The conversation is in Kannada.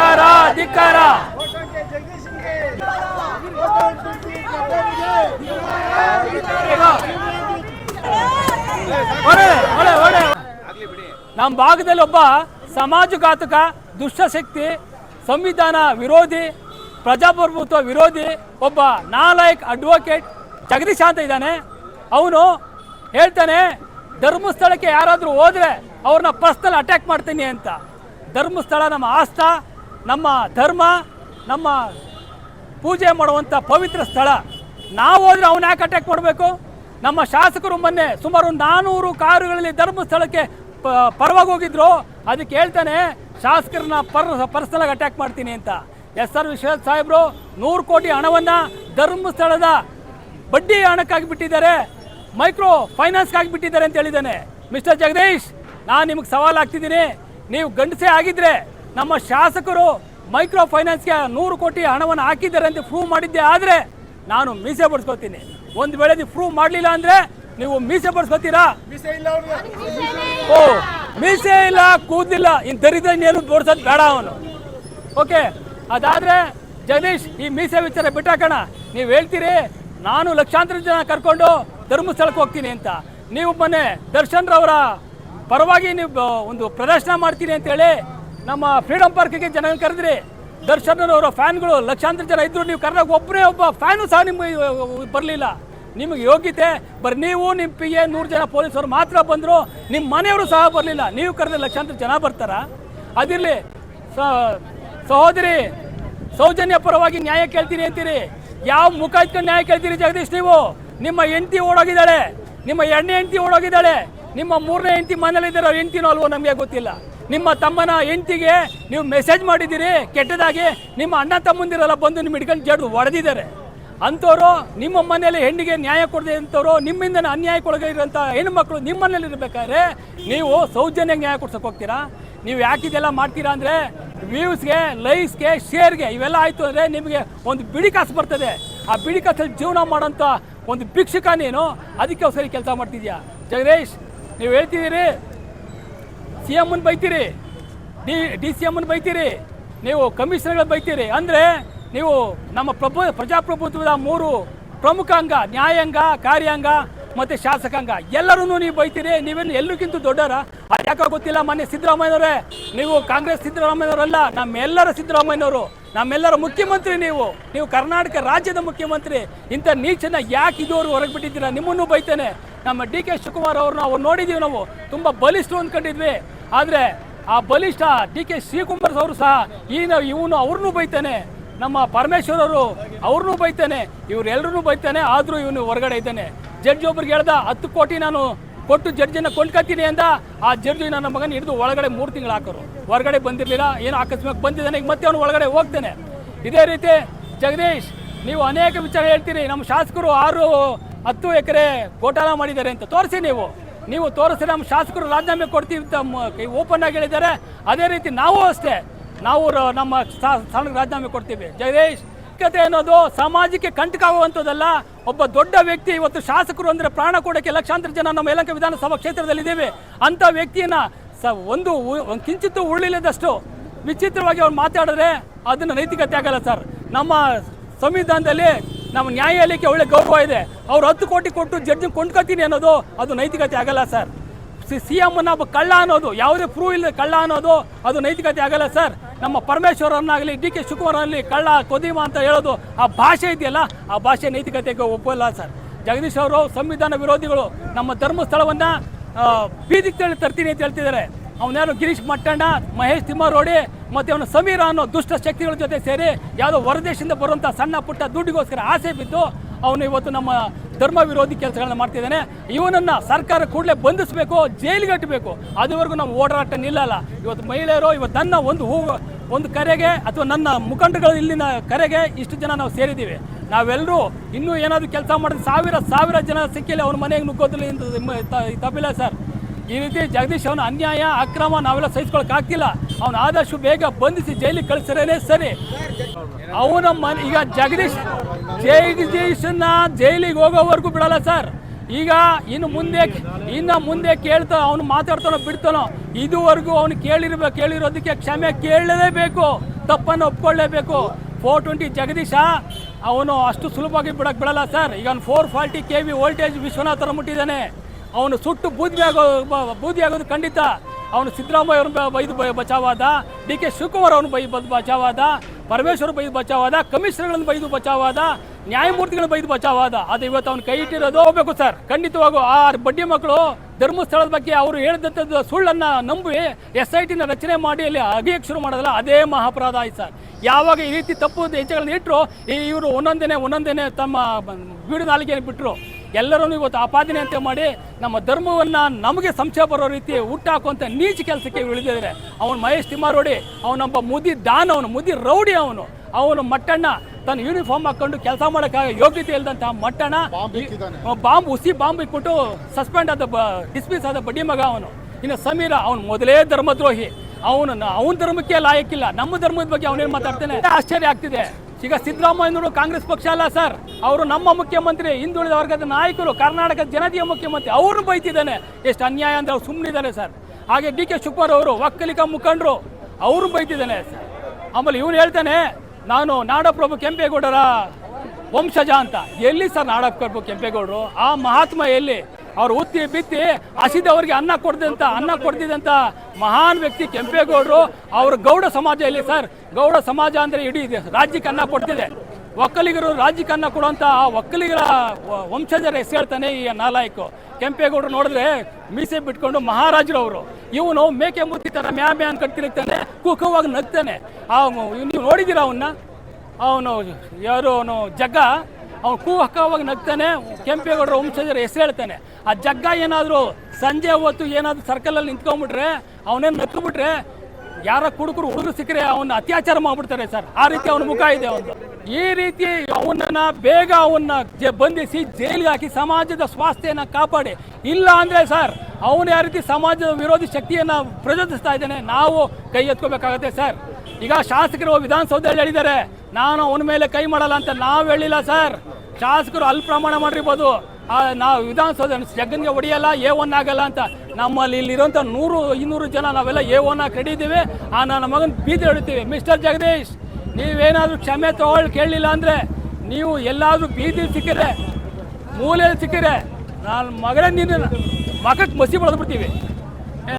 ಧಿಕ್ಕಾರ ಧಿಕ್ಕಾರ. ನಮ್ಮ ಭಾಗದಲ್ಲಿ ಒಬ್ಬ ಸಮಾಜಘಾತಕ ದುಷ್ಟಶಕ್ತಿ ಸಂವಿಧಾನ ವಿರೋಧಿ, ಪ್ರಜಾಪ್ರಭುತ್ವ ವಿರೋಧಿ ಒಬ್ಬ ನಾಲಾಯಕ್ ಅಡ್ವೊಕೇಟ್ ಜಗದೀಶ್ ಅಂತ ಇದ್ದಾನೆ. ಅವನು ಹೇಳ್ತಾನೆ, ಧರ್ಮಸ್ಥಳಕ್ಕೆ ಯಾರಾದರೂ ಹೋದ್ರೆ ಅವ್ರನ್ನ ಪರ್ಸ್ನಲ್ ಅಟ್ಯಾಕ್ ಮಾಡ್ತೀನಿ ಅಂತ. ಧರ್ಮಸ್ಥಳ ನಮ್ಮ ಆಸ್ಥ. ನಮ್ಮ ಧರ್ಮ, ನಮ್ಮ ಪೂಜೆ ಮಾಡುವಂಥ ಪವಿತ್ರ ಸ್ಥಳ. ನಾವು ಹೋದ್ರೆ ಅವನ ಯಾಕೆ ಅಟ್ಯಾಕ್ ಮಾಡಬೇಕು? ನಮ್ಮ ಶಾಸಕರು ಮೊನ್ನೆ ಸುಮಾರು ನಾನೂರು ಕಾರುಗಳಲ್ಲಿ ಧರ್ಮಸ್ಥಳಕ್ಕೆ ಪರವಾಗಿ ಹೋಗಿದ್ರು. ಅದಕ್ಕೆ ಹೇಳ್ತಾನೆ, ಶಾಸಕರನ್ನ ಪರ್ ಪರ್ಸನಲ್ ಅಟ್ಯಾಕ್ ಮಾಡ್ತೀನಿ ಅಂತ. ಎಸ್ ಆರ್ ವಿಶ್ವನಾಥ್ ಸಾಹೇಬ್ರು, ನೂರು ಕೋಟಿ ಹಣವನ್ನು ಧರ್ಮಸ್ಥಳದ ಬಡ್ಡಿ ಹಣಕ್ಕಾಗಿ ಬಿಟ್ಟಿದ್ದಾರೆ. ಮೈಕ್ರೋ ಫೈನಾನ್ಸ್ಗಾಗಿ ಬಿಟ್ಟಿದ್ದಾರೆ ಅಂತ ಹೇಳಿದ್ದಾನೆ. ಮಿಸ್ಟರ್ ಜಗದೀಶ್, ನಾನು ನಿಮಗೆ ಸವಾಲು ಹಾಕ್ತಿದ್ದೀನಿ. ನೀವು ಗಂಡಸೇ ಆಗಿದ್ರೆ ನಮ್ಮ ಶಾಸಕರು ಮೈಕ್ರೋ ಫೈನಾನ್ಸ್ಗೆ ನೂರು ಕೋಟಿ ಹಣವನ್ನು ಹಾಕಿದ್ದಾರೆ ಅಂತ ಪ್ರೂವ್ ಮಾಡಿದ್ದೆ ಆದರೆ ನಾನು ಮೀಸೆ ಬಡಿಸ್ಕೊತೀನಿ ಒಂದು ವೇಳೆ ನೀವು ಪ್ರೂವ್ ಮಾಡಲಿಲ್ಲ ಅಂದರೆ ನೀವು ಮೀಸೆ ಬಡಿಸ್ಕೊತೀರಾ ಓ ಮೀಸೆ ಇಲ್ಲ ಕೂದಿಲ್ಲ ಇನ್ ದರಿದ್ರ ಏನು ತೋರಿಸೋದು ಬೇಡ ಅವನು. ಓಕೆ ಅದಾದರೆ ಜಗದೀಶ್ ಈ ಮೀಸೆ ವಿಚಾರ ಬಿಟ್ಟಾಕಣ. ನೀವು ಹೇಳ್ತೀರಿ ನಾನು ಲಕ್ಷಾಂತರ ಜನ ಕರ್ಕೊಂಡು ಧರ್ಮಸ್ಥಳಕ್ಕೆ ಹೋಗ್ತೀನಿ ಅಂತ. ನೀವು ಮೊನ್ನೆ ದರ್ಶನ್ ರವರ ಪರವಾಗಿ ನೀವು ಒಂದು ಪ್ರದರ್ಶನ ಮಾಡ್ತೀನಿ ಅಂತೇಳಿ ನಮ್ಮ ಫ್ರೀಡಮ್ ಪಾರ್ಕಿಗೆ ಜನ ಕರೆದ್ರಿ. ದರ್ಶನ್ ಅವರ ಫ್ಯಾನ್ಗಳು, ಲಕ್ಷಾಂತರ ಜನ ಇದ್ರು, ನೀವು ಕರ್ನಾಟಕ ಒಬ್ಬರೇ ಒಬ್ಬ ಫ್ಯಾನು ಸಹ ನಿಮ್ಗೆ ಬರಲಿಲ್ಲ. ನಿಮಗೆ ಯೋಗ್ಯತೆ, ಬರ್ ನೀವು, ನಿಮ್ಮ ಪಿ ಎ, ನೂರು ಜನ ಪೊಲೀಸರು ಮಾತ್ರ ಬಂದರು, ನಿಮ್ಮ ಮನೆಯವರು ಸಹ ಬರಲಿಲ್ಲ. ನೀವು ಕರೆದ ಲಕ್ಷಾಂತರ ಜನ ಬರ್ತಾರ? ಅದಿರಲಿ ಸಹೋದರಿ, ಸೌಜನ್ಯ ಪರವಾಗಿ ನ್ಯಾಯ ಕೇಳ್ತೀನಿ ಅಂತೀರಿ. ಯಾವ ಮುಖ ಇಟ್ಕೊಂಡು ನ್ಯಾಯ ಕೇಳ್ತೀರಿ ಜಗದೀಶ್ ನೀವು? ನಿಮ್ಮ ಹೆಂಡತಿ ಓಡೋಗಿದ್ದಾಳೆ. ನಿಮ್ಮ ಎಣ್ಣೆ ಹೆಂಡತಿ ಓಡೋಗಿದ್ದಾಳೆ. ನಿಮ್ಮ ಮೂರನೇ ಹೆಂಡತಿ ಮನೇಲಿದ್ದಾರೋ ಅವ್ರ ಹೆಂಡತಿನೋ ಅಲ್ವೋ ನಮಗೆ ಗೊತ್ತಿಲ್ಲ. ನಿಮ್ಮ ತಮ್ಮನ ಹೆಂಡತಿಗೆ ನೀವು ಮೆಸೇಜ್ ಮಾಡಿದ್ದೀರಿ, ಕೆಟ್ಟದಾಗಿ ನಿಮ್ಮ ಅಣ್ಣ ತಮ್ಮಂದಿರೆಲ್ಲ ಬಂದು ನಿಮ್ಮ ಹಿಡ್ಕೊಂಡು ಜಡ್ ಹೊಡೆದಿದ್ದಾರೆ. ಅಂಥವ್ರು ನಿಮ್ಮ ಮನೆಯಲ್ಲಿ ಹೆಣ್ಣಿಗೆ ನ್ಯಾಯ ಕೊಡದೆ ಅಂಥವ್ರು ನಿಮ್ಮಿಂದ ಅನ್ಯಾಯಕ್ಕೊಳಗಿರೋಂಥ ಹೆಣ್ಣುಮಕ್ಕಳು ನಿಮ್ಮ ಮನೇಲಿ ಇರಬೇಕಾದ್ರೆ ನೀವು ಸೌಜನ್ಯ ನ್ಯಾಯ ಕೊಡ್ಸಕ್ಕೆ ಹೋಗ್ತೀರಾ? ನೀವು ಯಾಕಿದೆಲ್ಲ ಮಾಡ್ತೀರಾ ಅಂದರೆ ವ್ಯೂಸ್ಗೆ ಲೈಕ್ಸ್ಗೆ ಶೇರ್ಗೆ ಇವೆಲ್ಲ ಆಯಿತು ಅಂದರೆ ನಿಮಗೆ ಒಂದು ಬಿಡಿ ಕಾಸು ಬರ್ತದೆ. ಆ ಬಿಡಿ ಕಾಸಲ್ಲಿ ಜೀವನ ಮಾಡೋಂಥ ಒಂದು ಭಿಕ್ಷುಕ ನೀನು. ಅದಕ್ಕೆ ಸರಿ ಕೆಲಸ ಮಾಡ್ತಿದ್ಯಾ? ಜಗದೀಶ್, ನೀವು ಹೇಳ್ತಿದ್ದೀರಿ ಸಿ ಎಮ್ಮನ್ನು ಬೈತೀರಿ. ಡಿ ಡಿ ಸಿ ಎಮ್ಮನ್ನು ಬೈತೀರಿ. ನೀವು ಕಮಿಷನರ್ಗಳು ಬೈತೀರಿ. ಅಂದರೆ ನೀವು ನಮ್ಮ ಪ್ರಭು, ಪ್ರಜಾಪ್ರಭುತ್ವದ ಮೂರು ಪ್ರಮುಖ ಅಂಗ ನ್ಯಾಯಾಂಗ ಕಾರ್ಯಾಂಗ ಮತ್ತು ಶಾಸಕಾಂಗ ಎಲ್ಲರೂ ನೀವು ಬೈತೀರಿ. ನೀವೇನು ಎಲ್ಲರಿಗಿಂತ ದೊಡ್ಡವರ? ಅದು ಯಾಕೋ ಗೊತ್ತಿಲ್ಲ. ಮೊನ್ನೆ ಸಿದ್ದರಾಮಯ್ಯನವರೇ, ನೀವು ಕಾಂಗ್ರೆಸ್ ಸಿದ್ದರಾಮಯ್ಯನವರಲ್ಲ, ನಮ್ಮೆಲ್ಲರ ಸಿದ್ದರಾಮಯ್ಯನವರು, ನಮ್ಮೆಲ್ಲರ ಮುಖ್ಯಮಂತ್ರಿ ನೀವು. ನೀವು ಕರ್ನಾಟಕ ರಾಜ್ಯದ ಮುಖ್ಯಮಂತ್ರಿ. ಇಂಥ ನೀಚನ ಯಾಕೆ ಇದುವರೆಗೂ ಹೊರಗೆ ಬಿಟ್ಟಿದ್ದೀರಾ? ನಿಮ್ಮನ್ನು ಬೈತೇನೆ. ನಮ್ಮ ಡಿ ಕೆ ಶಿವಕುಮಾರ್ ಅವ್ರನ್ನ ಅವ್ರು ನೋಡಿದ್ದೀವಿ ನಾವು. ತುಂಬ ಬಲಿಷ್ಠ ಅಂದ್ಕೊಂಡಿದ್ವಿ. ಆದರೆ ಆ ಬಲಿಷ್ಠ ಡಿ ಕೆ ಶಿವಕುಮಾರ್ ಅವರು ಸಹ ಈನ ಇವನು ಅವ್ರನ್ನೂ ಬೈತಾನೆ. ನಮ್ಮ ಪರಮೇಶ್ವರ್ ಅವರು ಅವ್ರನ್ನೂ ಬೈತಾನೆ. ಇವರೆಲ್ಲರೂ ಬೈತಾನೆ, ಆದರೂ ಇವನು ಹೊರಗಡೆ ಇದ್ದಾನೆ. ಜಡ್ಜ್ ಒಬ್ರಿಗೆ ಹೇಳ್ದ, ಹತ್ತು ಕೋಟಿ ನಾನು ಕೊಟ್ಟು ಜಡ್ಜನ್ನ ಕೊಂಡ್ಕೊತೀನಿ ಅಂದ, ಆ ಜಡ್ಜ್ ನನ್ನ ಮಗನ ಹಿಡಿದು ಒಳಗಡೆ ಮೂರು ತಿಂಗಳು ಹಾಕೋರು. ಹೊರಗಡೆ ಬಂದಿರಲಿಲ್ಲ, ಏನೋ ಅಕಸ್ಮಾತ್ ಬಂದಿದ್ದಾನೆ, ಈಗ ಮತ್ತೆ ಅವನು ಒಳಗಡೆ ಹೋಗ್ತಾನೆ. ಇದೇ ರೀತಿ ಜಗದೀಶ್, ನೀವು ಅನೇಕ ವಿಚಾರ ಹೇಳ್ತೀರಿ. ನಮ್ಮ ಶಾಸಕರು ಆರು ಹತ್ತು ಎಕರೆ ಗೋಟಾಲ ಮಾಡಿದ್ದಾರೆ ಅಂತ. ತೋರಿಸಿ ನೀವು. ನೀವು ತೋರಿಸಿ ನಮ್ಮ ಶಾಸಕರು ರಾಜೀನಾಮೆ ಕೊಡ್ತೀವಿ ಅಂತ ಓಪನ್ ಆಗಿ ಹೇಳಿದ್ದಾರೆ. ಅದೇ ರೀತಿ ನಾವು ಅಷ್ಟೇ, ನಾವು ನಮ್ಮ ಸ್ಥಾ- ಸ್ಥಾನಕ್ಕೆ ರಾಜೀನಾಮೆ ಕೊಡ್ತೀವಿ. ಜಗದೀಶ್ ಕತೆ ಅನ್ನೋದು ಸಮಾಜಕ್ಕೆ ಕಂಟಕ ಆಗುವಂಥದ್ದಲ್ಲ. ಒಬ್ಬ ದೊಡ್ಡ ವ್ಯಕ್ತಿ, ಇವತ್ತು ಶಾಸಕರು ಅಂದರೆ ಪ್ರಾಣ ಕೊಡೋಕ್ಕೆ ಲಕ್ಷಾಂತರ ಜನ ನಮ್ಮ ಯಲಂಕ ವಿಧಾನಸಭಾ ಕ್ಷೇತ್ರದಲ್ಲಿ ಇದ್ದೇವೆ ಅಂಥ ವ್ಯಕ್ತಿಯನ್ನು ಸ ಒಂದು ಕಿಂಚಿತ್ತು ಉರುಳಿಲ್ಲದಷ್ಟು ವಿಚಿತ್ರವಾಗಿ ಅವ್ರು ಮಾತಾಡಿದ್ರೆ ಅದನ್ನು ನೈತಿಕತೆ ಆಗಲ್ಲ ಸರ್. ನಮ್ಮ ಸಂವಿಧಾನದಲ್ಲಿ ನಮ್ಮ ನ್ಯಾಯಾಲಯಕ್ಕೆ ಒಳ್ಳೆ ಗೌರವ ಇದೆ. ಅವ್ರು ಹತ್ತು ಕೋಟಿ ಕೊಟ್ಟು ಜಡ್ಜ್ ಕೊಂಡ್ಕೊತೀನಿ ಅನ್ನೋದು ಅದು ನೈತಿಕತೆ ಆಗಲ್ಲ ಸರ್. ಸಿ ಎಂ ಒಬ್ಬ ಕಳ್ಳ ಅನ್ನೋದು, ಯಾವುದೇ ಪ್ರೂವ್ ಇಲ್ಲದೆ ಕಳ್ಳ ಅನ್ನೋದು ಅದು ನೈತಿಕತೆ ಆಗಲ್ಲ ಸರ್. ನಮ್ಮ ಪರಮೇಶ್ವರನ್ನಾಗಲಿ ಡಿ ಕೆ ಶಿವಕುಮಾರನಲ್ಲಿ ಕಳ್ಳ, ಕೊದೀಮ ಅಂತ ಹೇಳೋದು ಆ ಭಾಷೆ ಇದೆಯಲ್ಲ, ಆ ಭಾಷೆ ನೈತಿಕತೆಗೆ ಒಪ್ಪಲ್ಲ ಸರ್. ಜಗದೀಶ್ ಅವರು ಸಂವಿಧಾನ ವಿರೋಧಿಗಳು ನಮ್ಮ ಧರ್ಮಸ್ಥಳವನ್ನು ಬೀದಿಗೆ ತರ್ತೀನಿ ಅಂತ ಹೇಳ್ತಿದ್ದಾರೆ. ಅವನ್ಯಾರು ಗಿರೀಶ್ ಮಟ್ಟಣ್ಣ, ಮಹೇಶ್ ತಿಮ್ಮಾರೋಡಿ ಮತ್ತೆ ಅವನು ಸಮೀರ ಅನ್ನೋ ದುಷ್ಟ ಶಕ್ತಿಗಳ ಜೊತೆ ಸೇರಿ ಯಾವುದೋ ಹೊರದೇಶದಿಂದ ಬರುವಂಥ ಸಣ್ಣ ಪುಟ್ಟ ದುಡ್ಡಿಗೋಸ್ಕರ ಆಸೆ ಬಿದ್ದು ಅವನು ಇವತ್ತು ನಮ್ಮ ಧರ್ಮ ವಿರೋಧಿ ಕೆಲಸಗಳನ್ನ ಮಾಡ್ತಿದ್ದಾನೆ ಇವನನ್ನ ಸರ್ಕಾರ ಕೂಡಲೇ ಬಂಧಿಸಬೇಕು, ಜೈಲಿಗೆ ಅದುವರೆಗೂ ನಾವು ಓಡಾಟ ನಿಲ್ಲಲ್ಲ. ಇವತ್ತು ಮಹಿಳೆಯರು, ಇವತ್ತು ನನ್ನ ಒಂದು ಹೂ, ಒಂದು ಕರೆಗೆ ಅಥವಾ ನನ್ನ ಮುಖಂಡಗಳು ಇಲ್ಲಿನ ಕರೆಗೆ ಇಷ್ಟು ಜನ ನಾವು ಸೇರಿದ್ದೀವಿ. ನಾವೆಲ್ಲರೂ ಇನ್ನೂ ಏನಾದರೂ ಕೆಲಸ ಮಾಡಿದ್ರೆ ಸಾವಿರ ಸಾವಿರ ಜನ ಸಿಕ್ಕಿಲ್ಲ, ಅವ್ರ ಮನೆಗೆ ನುಗ್ಗೋದಿಲ್ಲ ತಪ್ಪಿಲ್ಲ ಸರ್. ಈ ರೀತಿ ಜಗದೀಶ್ ಅವನ ಅನ್ಯಾಯ, ಅಕ್ರಮ ನಾವೆಲ್ಲ ಸಹಿಸ್ಕೊಳಕ್ ಆಗ್ತಿಲ್ಲ. ಅವನ ಆದಷ್ಟು ಬೇಗ ಬಂಧಿಸಿ ಜೈಲಿಗೆ ಕಳಿಸಿರೇನೆ ಸರಿ. ಅವನ ಮನೆ, ಈಗ ಜಗದೀಶ್, ಜಗದೀಶನ್ನ ಜೈಲಿಗೆ ಹೋಗೋವರೆಗೂ ಬಿಡಲ್ಲ ಸರ್. ಈಗ ಇನ್ನು ಮುಂದೆ ಇನ್ನು ಮುಂದೆ ಕೇಳ್ತಾ ಅವನು ಮಾತಾಡ್ತಾನೋ ಬಿಡ್ತಾನೋ, ಇದುವರೆಗೂ ಅವನು ಕೇಳಿರ್ಬೇಕು ಕೇಳಿರೋದಕ್ಕೆ ಕ್ಷಮೆ ಕೇಳಲೇಬೇಕು, ತಪ್ಪನ್ನು ಒಪ್ಕೊಳ್ಳೇಬೇಕು. ಫೋರ್ ಟ್ವೆಂಟಿ ಜಗದೀಶ, ಅವನು ಅಷ್ಟು ಸುಲಭವಾಗಿ ಬಿಡಕ್ಕೆ ಬಿಡಲ್ಲ ಸರ್. ಈಗ ಅವ್ನು four forty K V voltage ವಿಶ್ವನಾಥರ ಮುಟ್ಟಿದ್ದಾನೆ. ಅವನು ಸುಟ್ಟು ಬೂದಿ ಆಗೋ ಬೂದಿ ಆಗೋದು ಖಂಡಿತ. ಅವನು ಸಿದ್ದರಾಮಯ್ಯ ಬೈದು ಬಚಾವಾದ, ಡಿ ಕೆ ಶಿವಕುಮಾರ್ ಅವನು ಬೈ, ಬಚಾವಾದ, ಪರಮೇಶ್ವರ್ ಬೈದು ಬಚಾವಾದ, ಕಮಿಷನರ್ಗಳನ್ನು ಬೈದು ಬಚಾವಾದ, ನ್ಯಾಯಮೂರ್ತಿಗಳನ್ನ ಬೈದು ಬಚಾವಾದ. ಅದು ಇವತ್ತು ಅವ್ನು ಕೈ ಇಟ್ಟಿರೋದು ಹೋಗ್ಬೇಕು ಸರ್. ಖಂಡಿತವಾಗು ಆ ಬಡ್ಡಿ ಮಕ್ಕಳು ಧರ್ಮಸ್ಥಳದ ಬಗ್ಗೆ ಅವರು ಹೇಳಿದಂಥದ್ದು ಸುಳ್ಳನ್ನು ನಂಬಿ ಎಸ್ ಐ ಟಿನ ರಚನೆ ಮಾಡಿ ಅಲ್ಲಿ ಅಗಿಯಕ್ಕೆ ಶುರು ಮಾಡೋದಲ್ಲ ಅದೇ ಮಹಾಪರಾಧ ಆಯ್ತು ಸರ್. ಯಾವಾಗ ಈ ರೀತಿ ತಪ್ಪು ಹೆಜ್ಜೆಗಳನ್ನ ಇಟ್ಟರು ಇವರು ಒಂದೊಂದೇನೆ ಒಂದೊಂದೇನೆ ತಮ್ಮ ಬೀಡು ನಾಲಿಗೆಯನ್ನು ಬಿಟ್ಟರು ಎಲ್ಲರನ್ನು ಇವತ್ತು ಆಪಾದನೆ ಅಂತ ಮಾಡಿ ನಮ್ಮ ಧರ್ಮವನ್ನು ನಮಗೆ ಸಂಶಯ ಬರೋ ರೀತಿ ಹುಟ್ಟಾಕುವಂಥ ನೀಚ ಕೆಲಸಕ್ಕೆ ಇಳಿದಿದ್ದಾರೆ. ಅವನು ಮಹೇಶ್ ತಿಮ್ಮಾರೋಡಿ ಅವನೊಬ್ಬ ಮುದಿ ದಾನ್ ಅವನು ಮುದಿ ರೌಡಿ ಅವನು. ಅವನು ಮಟ್ಟಣ್ಣ ತನ್ನ ಯೂನಿಫಾರ್ಮ್ ಹಾಕೊಂಡು ಕೆಲಸ ಮಾಡೋಕ್ಕಾಗ ಯೋಗ್ಯತೆ ಇಲ್ಲದಂಥ ಮಟ್ಟಣ್ಣ. ಬಾಂಬ್ ಉಸಿ ಬಾಂಬ್ ಇಟ್ಬಿಟ್ಟು ಸಸ್ಪೆಂಡ್ ಆದ ಡಿಸ್ಮಿಸ್ ಆದ ಬಡ್ಡಿ ಮಗ ಅವನು. ಇನ್ನು ಸಮೀರ ಅವನು ಮೊದಲೇ ಧರ್ಮದ್ರೋಹಿ. ಅವನು ಅವನ ಧರ್ಮಕ್ಕೆ ಲಾಯಕ್ಕಿಲ್ಲ. ನಮ್ಮ ಧರ್ಮದ ಬಗ್ಗೆ ಅವನೇನು ಮಾತಾಡ್ತಾನೆ? ಆಶ್ಚರ್ಯ ಆಗ್ತಿದೆ. ಈಗ ಸಿದ್ದರಾಮಯ್ಯನವರು ಕಾಂಗ್ರೆಸ್ ಪಕ್ಷ ಅಲ್ಲ ಸರ್. ಅವರು ನಮ್ಮ ಮುಖ್ಯಮಂತ್ರಿ, ಹಿಂದುಳಿದ ವರ್ಗದ ನಾಯಕರು, ಕರ್ನಾಟಕದ ಜನತೆಯ ಮುಖ್ಯಮಂತ್ರಿ. ಅವ್ರನ್ನ ಬೈತಿದ್ದಾನೆ. ಎಷ್ಟು ಅನ್ಯಾಯ ಅಂತ ಅವ್ರು ಸುಮ್ಮನಿದ್ದಾರೆ ಸರ್. ಹಾಗೆ ಡಿ ಕೆ ಶಿವಕುಮಾರ್ ಅವರು ಒಕ್ಕಲಿಗ ಮುಖಂಡರು ಅವರು ಬೈತಿದ್ದಾನೆ ಸರ್. ಆಮೇಲೆ ಇವನು ಹೇಳ್ತಾನೆ, ನಾನು ನಾಡಪ್ರಭು ಕೆಂಪೇಗೌಡರ ವಂಶಜ ಅಂತ. ಎಲ್ಲಿ ಸರ್ ನಾಡಪ್ರಭು ಕೆಂಪೇಗೌಡರು? ಆ ಮಹಾತ್ಮ ಎಲ್ಲಿ? ಅವ್ರು ಉತ್ತಿ ಬಿತ್ತಿ ಹಸಿದವರಿಗೆ ಅನ್ನ ಕೊಡ್ದಂತ, ಅನ್ನ ಕೊಡ್ತಿದ್ದಂಥ ಮಹಾನ್ ವ್ಯಕ್ತಿ ಕೆಂಪೇಗೌಡರು. ಅವ್ರ ಗೌಡ ಸಮಾಜ ಇಲ್ಲಿ ಸರ್. ಗೌಡ ಸಮಾಜ ಅಂದರೆ ಇಡೀ ರಾಜ್ಯಕ್ಕೆ ಅನ್ನ ಕೊಡ್ತಿದೆ. ಒಕ್ಕಲಿಗರು ರಾಜ್ಯಕ್ಕೆ ಅನ್ನ ಕೊಡುವಂಥ ಆ ಒಕ್ಕಲಿಗರ ವಂಶಜರ ಹೆಸರು ಹೇಳ್ತಾನೆ ಈ ನಾಲಾಯಕು. ಕೆಂಪೇಗೌಡರು ನೋಡಿದ್ರೆ ಮೀಸೆ ಬಿಟ್ಕೊಂಡು ಮಹಾರಾಜರವರು ಇವನು ಮೇಕೆ ಮುತ್ತಿ ಥರ ಮ್ಯಾ ಮ್ಯಾನ್ ತಿರುಗ್ತಾನೆ ಕುಖವಾಗಿ ನಗ್ತಾನೆ. ಆ, ನೀವು ನೋಡಿದ್ದೀರಾ ಅವನ್ನ? ಅವನು ಯಾರು ಅವನು? ಜಗ್ಗ. ಅವನು ಕೂ ಹಕ್ಕವಾಗಿ ನಗ್ತಾನೆ, ಕೆಂಪೇಗೌಡರ ವಂಶಜರ ಹೆಸರು ಹೇಳ್ತಾನೆ. ಆ ಜಗ್ಗ ಏನಾದರೂ ಸಂಜೆ ಹೊತ್ತು ಏನಾದರೂ ಸರ್ಕಲಲ್ಲಿ ನಿಂತ್ಕೊಂಡ್ಬಿಟ್ರೆ, ಅವನೇನು ನಕ್ಬಿಟ್ರೆ ಯಾರ ಕುಡುಕರು ಹುಡುಗರು ಸಿಕ್ಕರೆ ಅವನ್ನ ಅತ್ಯಾಚಾರ ಮಾಡ್ಬಿಡ್ತಾರೆ ಸರ್. ಆ ರೀತಿ ಅವನ ಮುಖ ಇದೆ ಅವನು ಈ ರೀತಿ ಅವನನ್ನ ಬೇಗ ಅವನ್ನ ಬಂಧಿಸಿ ಜೈಲಿಗೆ ಹಾಕಿ ಸಮಾಜದ ಸ್ವಾಸ್ಥ್ಯನ ಕಾಪಾಡಿ. ಇಲ್ಲ ಅಂದ್ರೆ ಸರ್, ಅವನು ಯಾವ ರೀತಿ ಸಮಾಜದ ವಿರೋಧಿ ಶಕ್ತಿಯನ್ನ ಪ್ರಚೋದಿಸ್ತಾ ಇದ್ದಾನೆ, ನಾವು ಕೈ ಎತ್ಕೋಬೇಕಾಗತ್ತೆ ಸರ್. ಈಗ ಶಾಸಕರು ವಿಧಾನಸೌಧದಲ್ಲಿ ಹೇಳಿದ್ದಾರೆ ನಾನು ಅವನ ಮೇಲೆ ಕೈ ಮಾಡಲ್ಲ ಅಂತ ನಾವು ಹೇಳಿಲ್ಲ, ಸರ್. ಶಾಸಕರು ಅಲ್ಲಿ ಪ್ರಮಾಣ ಮಾಡಿರ್ಬೋದು. ನಾವು ವಿಧಾನಸೌಧ ಜಗನ್ಗೆ ಹೊಡಿಯಲ್ಲ, ಎ ಒನ್ ಆಗಲ್ಲ ಅಂತ. ನಮ್ಮಲ್ಲಿ ಇಲ್ಲಿರುವಂಥ ನೂರು, ಇನ್ನೂರು ಜನ ನಾವೆಲ್ಲ ಎ ಒನ್ ಆಗಿ ಕಡಿತೀವಿ ಆ, ನನ್ನ ಮಗನ ಬೀದಿ ಹೊಡಿತೀವಿ ಮಿಸ್ಟರ್ ಜಗದೀಶ್, ನೀವೇನಾದರೂ ಕ್ಷಮೆ ತಗೊಳ್ಳಿ ಕೇಳಲಿಲ್ಲ ಅಂದರೆ ನೀವು ಎಲ್ಲಾದರೂ ಬೀದಿ ಸಿಕ್ಕಿದ್ರೆ ಮೂಲೆಯಲ್ಲಿ ಸಿಕ್ಕಿದ್ರೆ, ನಾನು ಮಗಳೇ ನಿನ್ನ ಮಗಕ್ಕೆ ಮಸಿ ಬೆಳೆದ್ಬಿಡ್ತೀವಿ